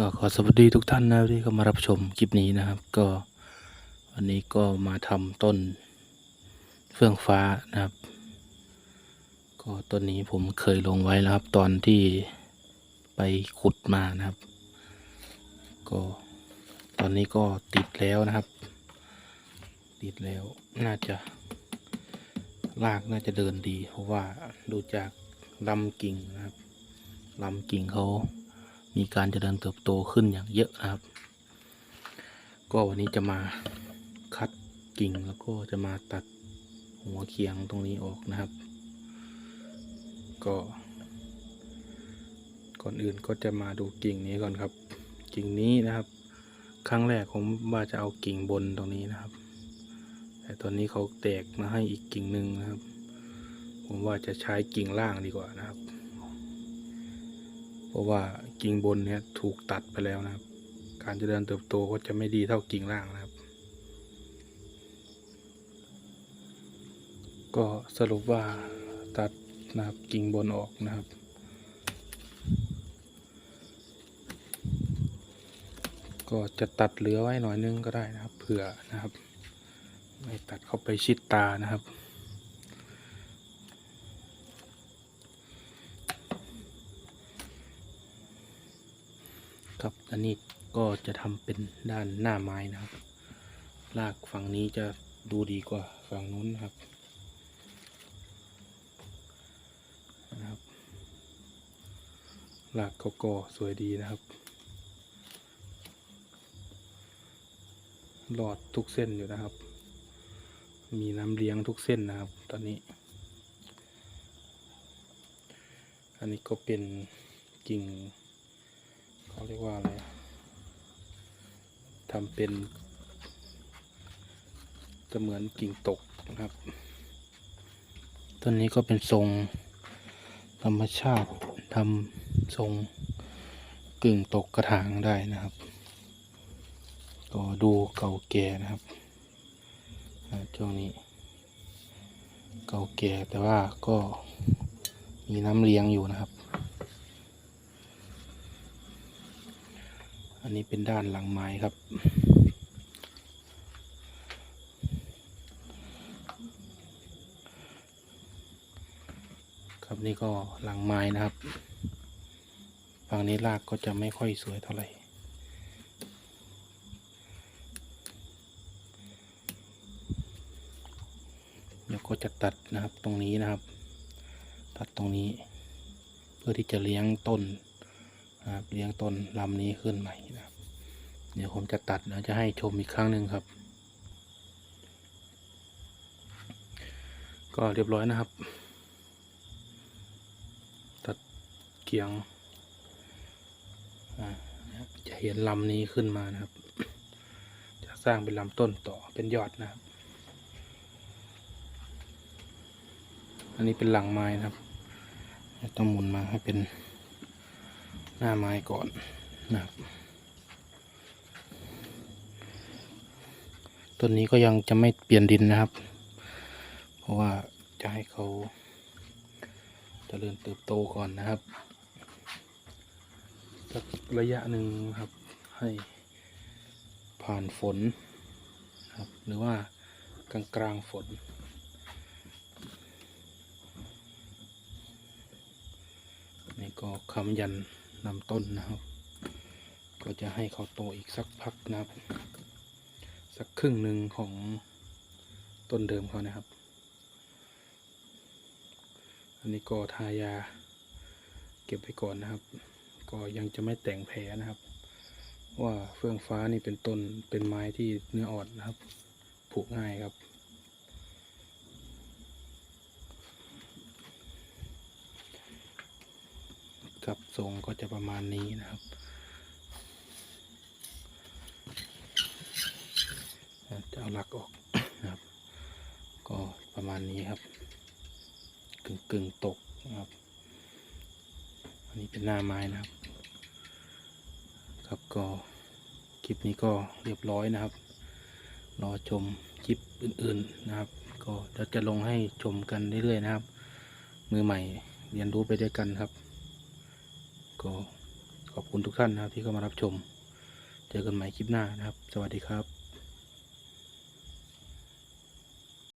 ก็ขอสวัสดีทุกท่านนะที่เข้ามารับชมคลิปนี้นะครับ ก็วันนี้ก็มาทำต้นเฟื่องฟ้านะครับ ก็ต้นนี้ผมเคยลงไว้แล้วครับ ตอนที่ไปขุดมานะครับ ก็ตอนนี้ก็ติดแล้วนะครับ ติดแล้วน่าจะรากน่าจะเดินดี เพราะว่าดูจากลำกิ่งนะครับลำกิ่งเขา มีการเจริญเติบโตขึ้นอย่างเยอะนะครับ ก็วันนี้จะมาคัดกิ่งแล้วก็จะมาตัดหัวเคียงตรงนี้ออกนะครับ ก็ ก่อนอื่นก็จะมาดูกิ่งนี้ก่อนครับ กิ่งนี้นะครับ ครั้งแรกผมว่าจะเอากิ่งบนตรงนี้นะครับ แต่ตอนนี้เขาแตกมาให้อีกกิ่งหนึ่งนะครับ ผมว่าจะใช้กิ่งล่างดีกว่านะครับ ราะว่ากิ่งบนเนี่ยถูกตัดไปแล้วนะครับ การเจริญเติบโตก็จะไม่ดีเท่ากิ่งล่างนะครับ ก็สรุปว่าตัดนะครับกิ่งบนออกนะครับ ก็จะตัดเหลือไว้หน่อยนึงก็ได้นะครับเผื่อนะครับ ไม่ตัดเข้าไปชิดตานะครับ ครับ อันนี้ก็จะทำเป็นด้านหน้าไม้นะครับรากฝั่งนี้จะดูดีกว่าฝั่งนู้นนะครับนะครับรากเขาก็สวยดีนะครับหลอดทุกเส้นอยู่นะครับ มีน้ำเลี้ยงทุกเส้นนะครับ ตอนนี้ อันนี้ก็เป็นกิ่ง เขาเรียกว่าอะไรทำเป็นจะเหมือนกิ่งตกนะครับ ต้นนี้ก็เป็นทรงธรรมชาติทำทรงกึ่งตกกระถางได้นะครับ ก็ดูเก่าแก่นะครับช่วงนี้ เก่าแก่แต่ว่าก็มีน้ำเลี้ยงอยู่นะครับ อันนี้เป็นด้านหลังไม้ครับ ครับนี่ก็หลังไม้นะครับ ฝั่งนี้รากก็จะไม่ค่อยสวยเท่าไหร่เดี๋ยวก็จะตัดนะครับตรงนี้นะครับ ตัดตรงนี้ เพื่อที่จะเลี้ยงต้นนะครับเลี้ยงต้นลำนี้ขึ้นใหม่ เดี๋ยวผมจะตัดแล้วจะให้ชมอีกครั้งหนึ่งครับ ก็เรียบร้อยนะครับ ตัดเกียงจะเห็นลำนี้ขึ้นมานะครับ จะสร้างเป็นลำต้นต่อเป็นยอดนะครับ อันนี้เป็นหลังไม้นะครับต้องหมุนมาให้เป็นหน้าไม้ก่อนนะครับ ต้นนี้ก็ยังจะไม่เปลี่ยนดินนะครับ เพราะว่าจะให้เขาเจริญเติบโตก่อนนะครับสักระยะหนึ่งครับให้ผ่านฝนนะครับหรือว่ากลางกลางฝน นี่ก็คำยันนำต้นนะครับ ก็จะให้เขาโตอีกสักพักนะครับ สักครึ่งหนึ่งของต้นเดิมเขานะครับ อันนี้ก็ทายาเก็บไว้ก่อนนะครับ ก็ยังจะไม่แต่งแผลนะครับ ว่าเฟื่องฟ้านี่เป็นต้นเป็นไม้ที่เนื้ออ่อนนะครับผุง่ายครับครับทรงก็จะประมาณนี้นะครับอะ จะเอาหลักออกนะครับ ก็ประมาณนี้ครับ กึ่งกึ่งตกนะครับ อันนี้เป็นหน้าไม้นะครับ ครับก็คลิปนี้ก็เรียบร้อยนะครับ รอชมคลิปอื่นๆนะครับ ก็เดี๋ยวจะลงให้ชมกันเรื่อยๆนะครับ มือใหม่เรียนรู้ไปด้วยกันครับ ก็ขอบคุณทุกท่านนะครับที่เข้ามารับชม เจอกันใหม่คลิปหน้านะครับ สวัสดีครับ